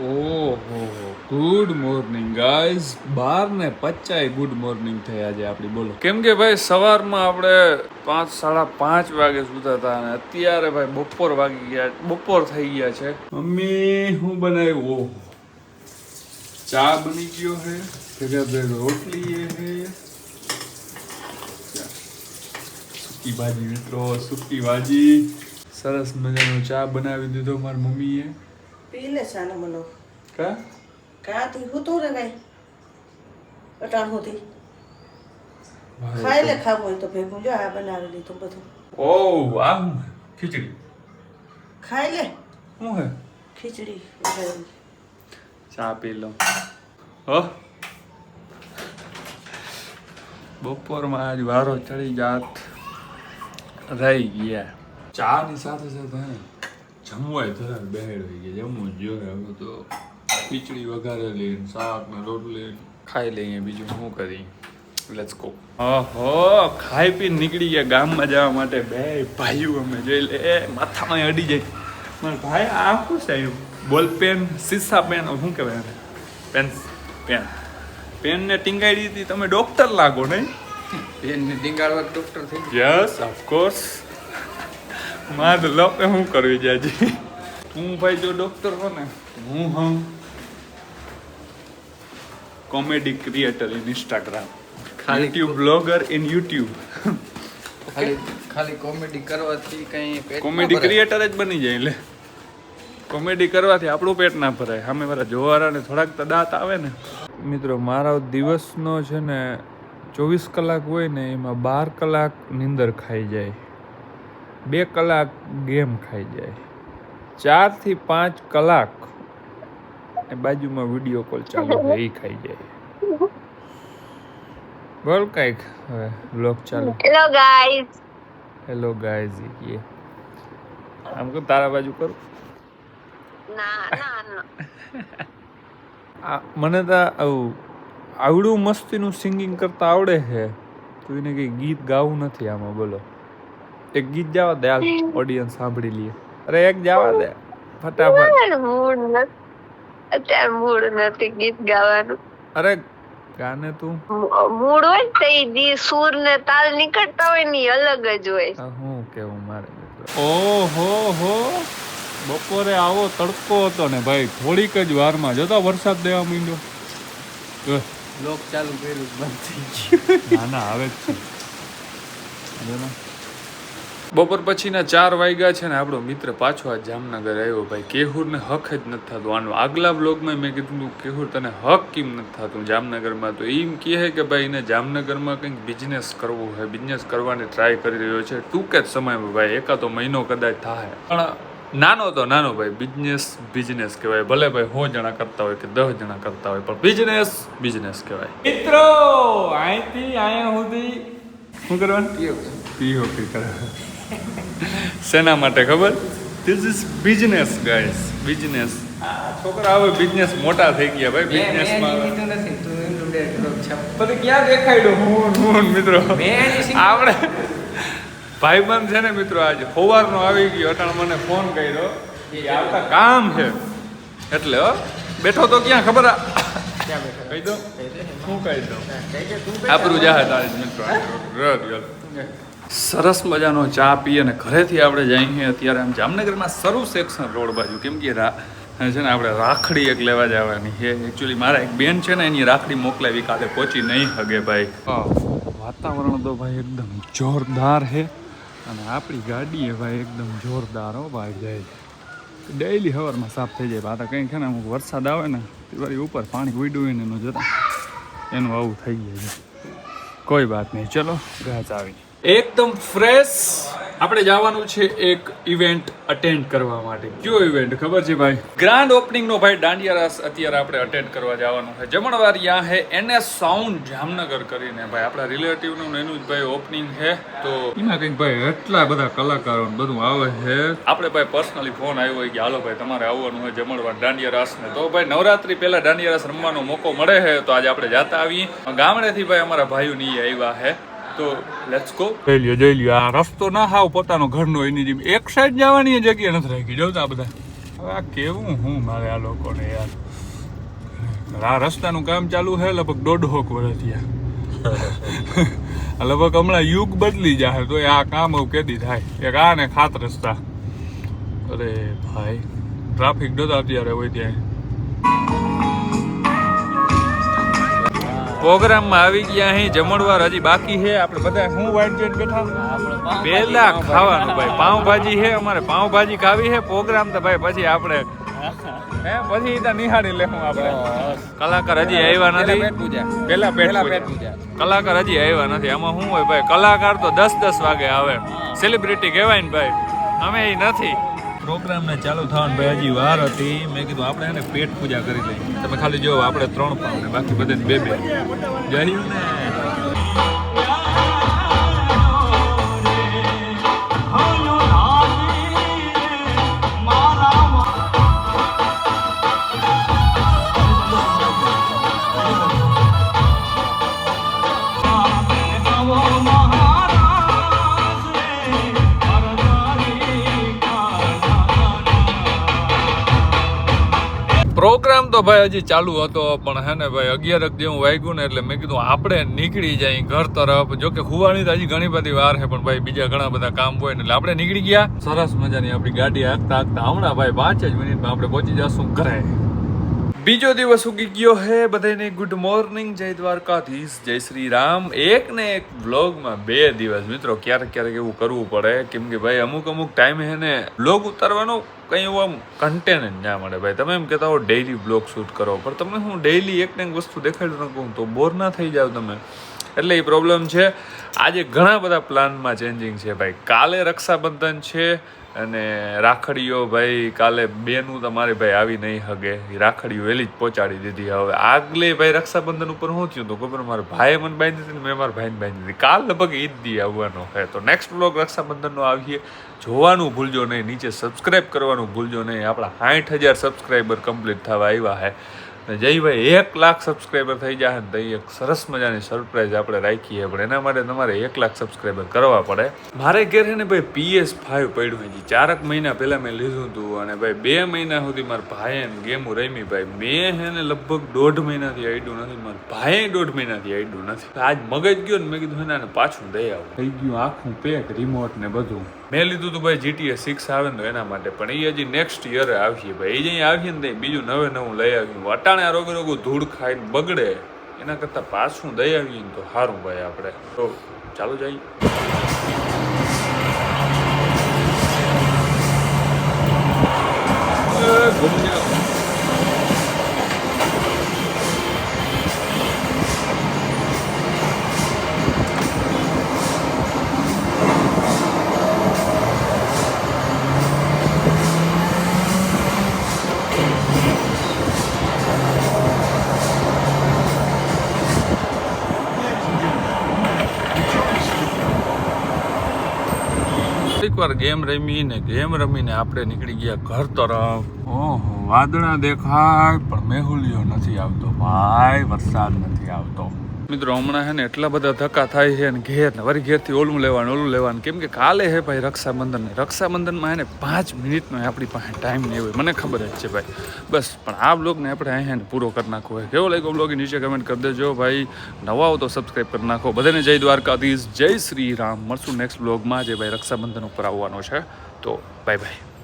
ઓહો good morning guys બાર ને પચાય good morning થયા આજે આપણી. બોલો. કેમ કે ભાઈ સવારમાં આપણે પાંચ સાડા પાંચ વાગે સુતા હતા અને અત્યારે ભાઈ બપોર વાગી ગયા બપોર થઈ ગયા છે. મમ્મી હું બનાવ્યું? ચા બની ગયો છે ભેગા રોટલી હે. છે સૂકી ભાજી મિત્રો સુકી ભાજી. સરસ મજાનો ચા બનાવી દીધો મારી મમ્મીએ. પી લે સાનો મનો. કા? કા તું હું તું રે ભાઈ અટાણ હોતી ખાઈ લે ખાવું હોય તો ભેગું જો આ બનાવી લીધું બધું. ઓ આમ ખીચડી. ખાઈ લે શું હે? ખીચડી ચા પી લો હો. બપોરમાં આજ વારો ચડી જાત. રહી ગયા. ચા ની સાથે સાથે હે જમવાય ધરાર બેહેડ હોય ગયા જમવું જ જોઈએ. હવે તો ખીચડી વઘારેલી શાક ને રોટલી ખાઈ લઈએ. બીજું શું કરી લેટ્સ ગો ઓહો ખાઈ પી નીકળી ગયા ગામમાં જવા માટે. બે ભાઈઓ અમે જોઈ લે. એ માથામાં અડી જાય. મારા ભાઈ આ શું છે બોલ પેન સીસા પેન શું કહેવાય એને? Pen pen. પેનને ટીંગાડી હતી તમે ડોક્ટર લાગો નહીં? પેનને ટીંગાડવા ડોક્ટર થઈ યસ ઓફકોર્સ માર લોકે હું કરવી જાજી? હું ભાઈ જો ડોક્ટર હો ને હું હમ કોમેડી ક્રિએટર ઇન ઇન્સ્ટાગ્રામ ખાલી- યુટ્યુબ બ્લોગર ઇન યુટ્યુબ ખાલી ખાલી કોમેડી કરવાથી કઈ કોમેડી ક્રિએટર જ બની જાય એટલે કોમેડી કરવાથી આપણું પેટ ના ભરાય. સામે વાળા જોવાળાને થોડાક તો દાંત આવે ને. મિત્રો મારો દિવસનો છે ને ચોવીસ કલાક હોય ને એમાં બાર કલાક નીંદર ખાઈ જાય. બે કલાક ગેમ ખાઈ જાય. ચારથી પાંચ કલાક એ બાજુમાં વીડિયો કોલ ચાલુ હોય એ ખાઈ જાય. બોલ કાંઈક હવે બ્લોગ ચાલુ. હેલો ગાઈઝ હેલો ગાઈઝ ये આમ કહું તારા બાજુ કરું? ના ના ના. આ મને તો આવું આવડું મસ્તીનું સિંગિંગ કરતા આવડે છે. તો એને કઈ ગીત ગાવું નથી આમાં બોલો. એક ગીત જવા દે હાલ ઓડિયન્સ સાંભળી લઈએ. અરે એક જવા દે ફટાફટ. મૂડ અત્યારે મૂડ નથી ગીત ગાવાનું. અરે ગાને તું? મૂડ હોય તો દી સૂર ને તાલ નીકળતા હોય ને અલગ જ હોય. હું કેવું મારે? ઓહો હો. બપોરે આવો તડકો હતો ને ભાઈ થોડીક જ વારમાં. જોતા વરસાદ દેવા માંડ્યો. જો. લોક ચાલુ કર્યું બંધ થઈ ગયું. ના ના આવે જ છે. જો ને. બપોર પછીના ચાર વાગ્યા છે ને આપણો મિત્ર પાછો આ જામનગર આવ્યો ભાઈ. કેહુરને હક જ નથી થતું. આનો આગલા બ્લોગમાં મેં કીધું હતું, કેહુર તને હક કેમ નથી થતું જામનગરમાં? તો એમ કહે કે ભાઈ એને જામનગરમાં કંઈક બિઝનેસ કરવો હોય બિઝનેસ કરવાની ટ્રાય કરી રહ્યો છે. ટૂંક જ સમયમાં ભાઈ એકાદો મહિનો કદાચ થાય. પણ નાનો તો નાનો ભાઈ બિઝનેસ બિઝનેસ કહેવાય. ભલે ભાઈ સો જણા કરતા હોય કે દસ જણા કરતા હોય પણ બિઝનેસ બિઝનેસ કહેવાય. મિત્રો અહીંથી અહીંયા સુધી શું કરવાનું? પીઓપી કરે શેના માટે ખબર? This is business guys business છોકરા હવે બિઝનેસ મોટા થઈ ગયા ભાઈ. છાપ પછી ક્યાં દેખાડ્યો હું હું મિત્રો. મેં આપણે ભાઈબંધ છે ને મિત્રો આજે સવારનો આવી ગયો. અટાણ મને ફોન કર્યો કે આવતા કામ છે. એટલે હો બેઠો તો ક્યાં? ખબર આ ક્યાં બેઠા? કહી દો. હું કહી દઉં. આપણું જાહે તારે મિત્રો. રદ ગયો. સરસ મજાનો ચા પી અને ઘરેથી આપણે જઈએ અત્યારે આમ જામનગરમાં સર્વ સેક્શન રોડ બાજુ. કેમ કે છે ને, આપણે રાખડી એક લેવા જવાની છે. એકચ્યુઅલી મારા એક બેન છે ને, એની રાખડી મોકલાવી કાલે પહોંચી નહીં હગે ભાઈ. વાતાવરણ તો ભાઈ એકદમ જોરદાર છે. અને આપણી ગાડી એ ભાઈ એકદમ જોરદાર હો ભાઈ, જાય. ડેઈલી હવારમાં સાફ થઈ જાય. આ કંઈ છે ને, અમુક વરસાદ આવે ને તે ઉપર પાણી ઉડ્યું એનું જતા એનું આવું થઈ જાય કોઈ વાત નહીં. ચલો ઘાસ આવી એકદમ ફ્રેશ આપણે જવાનું છે એક ઇવેન્ટ અટેન્ડ કરવા માટે. કયો ઇવેન્ટ ખબર છે ભાઈ? ગ્રાન્ડ ઓપનિંગ નો ભાઈ દાંડિયા રાસ અત્યારે આપણે અટેન્ડ કરવા જવાનું છે. જમણવાર યા હે એનએસ સાઉન્ડ જામનગર કરીને. ભાઈ, આપણા રિલેટિવનું એનું જ ભાઈ ઓપનિંગ છે. તો એમાં કંઈક ભાઈ એટલા બધા કલાકારો બધું આવે છે. આપણે ભાઈ પર્સનલી ફોન આવ્યો હોય કે, હાલો ભાઈ, તમારે આવવાનું હોય જમણવાર દાંડિયા રાસ ને તો ભાઈ, નવરાત્રી પહેલા દાંડિયા રાસ રમવાનો મોકો મળે છે. તો આજે આપણે જાતા આવીએ. ગામડેથી ભાઈ અમારા ભાઈઓ ની આવ્યા છે. તો લેટ્સ ગો જઈ લ્યો લ્યો, આ રસ્તો ના હાવ પોતાનો ઘરનો, એની જેમ એક સાઈડ જવાની જગ્યા નથી રાખી. જોતા બધા. હવે આ કેવું હું મારે આ લોકોને યાર. આ રસ્તાનું કામ ચાલુ છે લગભગ દોઢોક વર્ષ ત્યાં આ લગભગ હમણાં યુગ બદલી જાય તો આ કામ એવું કેદી થાય. એક આ ને ખાત રસ્તા. અરે ભાઈ ટ્રાફિક ડોતા અત્યારે હોય ત્યાં. પ્રોગ્રામમાં આવી ગયા અહીં જમણવાર હજી બાકી છે આપણે બધા હું વાઇટ જોઈને બેઠા? પેલા ખાવાનું ભાઈ પાઉંભાજી છે અમારે પાઉંભાજી ખાવી છે પ્રોગ્રામ તો ભાઈ પછી આપણે હે પછી ત્યાં નિહાળી લેવું આપણે. કલાકાર હજી આવ્યા નથી. પેલા પેટ પૂજા. કલાકાર હજી આવ્યા નથી. આમાં શું હોય ભાઈ? કલાકાર તો દસ દસ વાગે આવે. સેલિબ્રિટી કહેવાય ને ભાઈ. અમે એ નથી. પ્રોગ્રામને ચાલુ થવાનું ભાઈ હજી વાર હતી. મેં કીધું આપણે એને પેટ પૂજા કરી લઈએ. તમે ખાલી જો આપણે ત્રણ પાઉં ને બાકી બધે બે બે. જયું ને. પ્રોગ્રામ તો ભાઈ હજી ચાલુ હતો, પણ હે ને ભાઈ અગિયાર જેવું વાગ્યું ને એટલે મેં કીધું આપણે નીકળી જાય ઘર તરફ. જો કે ખુવાની તો હજી ઘણી બધી વાર છે, પણ ભાઈ બીજા ઘણા બધા કામ હોય એટલે આપણે નીકળી ગયા. સરસ મજાની આપણી ગાડી હાંકતા હાંકતા હમણાં ભાઈ પાંચ જ મિનિટમાં આપણે પહોંચી જશું ઘરે. બીજો દિવસ ઉગી ગયો હે બધાને ગુડ મોર્નિંગ જય દ્વારકાધીશ, જય શ્રી રામ એક ને એક વ્લોગમાં બે દિવસ. મિત્રો, ક્યારેક ક્યારેક એવું કરવું પડે, કેમ કે ભાઈ, અમુક અમુક ટાઈમે હે ને બ્લોગ ઉતારવાનો કંઈ એવું આમ કન્ટેન્ટ જ ના મળે. ભાઈ, તમે એમ કહેતા હો ડેઈલી વ્લોગ શૂટ કરો. પણ તમને હું ડેઈલી એક ને એક વસ્તુ દેખાડી નાખું તો બોર ના થઈ જાવ તમે. એટલે એ પ્રોબ્લેમ છે. આજે ઘણા બધા પ્લાનમાં ચેન્જિંગ છે ભાઈ. કાલે રક્ષાબંધન છે અને રાખડીઓ ભાઈ, કાલે બેનું તમારે ભાઈ આવી નહીં હગે. રાખડીઓ વહેલી જ પહોંચાડી દીધી. હવે આગલે ભાઈ રક્ષાબંધન ઉપર શું થયું તો ખબર મારા ભાઈએ મને બાંધી દીધી મેં મારા ભાઈને બાંધી દીધી. કાલ લગભગ ઈદ દી આવવાનો છે. તો નેક્સ્ટ બ્લોગ રક્ષાબંધનનો આવીએ. જોવાનું ભૂલજો નહીં. નીચે સબસ્ક્રાઈબ કરવાનું ભૂલજો નહીં. આપણા સાઠ હજાર સબસ્ક્રાઈબર કમ્પ્લીટ થવા આવ્યા છે. ને જયભાઈ, એક લાખ સબસ્ક્રાઈબર થઈ જાય ને તો એક સરસ મજાની સરપ્રાઈઝ આપણે રાખીએ. પણ એના માટે તમારે એક લાખ સબસ્ક્રાઈબર કરવા પડે. મારે ઘેર છે ને ભાઈ પીએસ ફાઈવ પડ્યું હજી ચારક મહિના પહેલાં મેં લીધું હતું અને ભાઈ બે મહિના સુધી મારા ભાઈએ ગેમું રમી. ભાઈ મેં છે ને લગભગ દોઢ મહિનાથી આડ્યું નથી. મારા ભાઈએ દોઢ મહિનાથી આડ્યું નથી. આજ મગજ ગયો ને મેં કીધું એના પાછું દઈ આવું. થઈ ગયું આખું પેક રિમોટ ને બધું. મેં લીધું હતું ભાઈ જીટીએ સિક્સ આવે ને તો એના માટે. પણ એ હજી નેક્સ્ટ યરે આવીએ ભાઈ. એ જઈ આવીએ ને ત્યાં બીજું નવે નવું લઈ આવ્યું અટાણે રોગે રોગું ધૂળ ખાઈને બગડે. એના કરતાં પાછું દઈ આવીએ ને તો સારું ભાઈ આપણે. તો ચાલો જઈએ. એ, ઘૂમ વાર ગેમ રમીને ગેમ રમીને આપણે નીકળી ગયા ઘર તરફ. ઓહો, વાદળા દેખાય, પણ મેહુલિયો નથી આવતો. ભાઈ, વરસાદ નથી આવતો. મિત્રો, હમણાં હે ને એટલા બધા ધક્કા થાય છે ને ઘેર ને વળી ઘેરથી ઓલું લેવાનું ઓલું લેવાનું. કેમ કે કાલે હે ભાઈ રક્ષાબંધન રક્ષાબંધનમાં હે ને પાંચ મિનિટનો આપણી પાસે ટાઈમ નહીં હોય. મને ખબર જ છે ભાઈ. બસ, પણ આ બ્લોગને આપણે અહીંયા ને પૂરો કરી નાખવો હોય કેવો લાગ્યો બ્લોગ નીચે કમેન્ટ કરી દેજો ભાઈ. નવા હો તો સબસ્ક્રાઈબ કરી નાખો. બધાને જય દ્વારકાધીશ. જય શ્રી રામ. મળશું નેક્સ્ટ બ્લોગમાં જે ભાઈ રક્ષાબંધન ઉપર આવવાનો છે. તો બાય બાય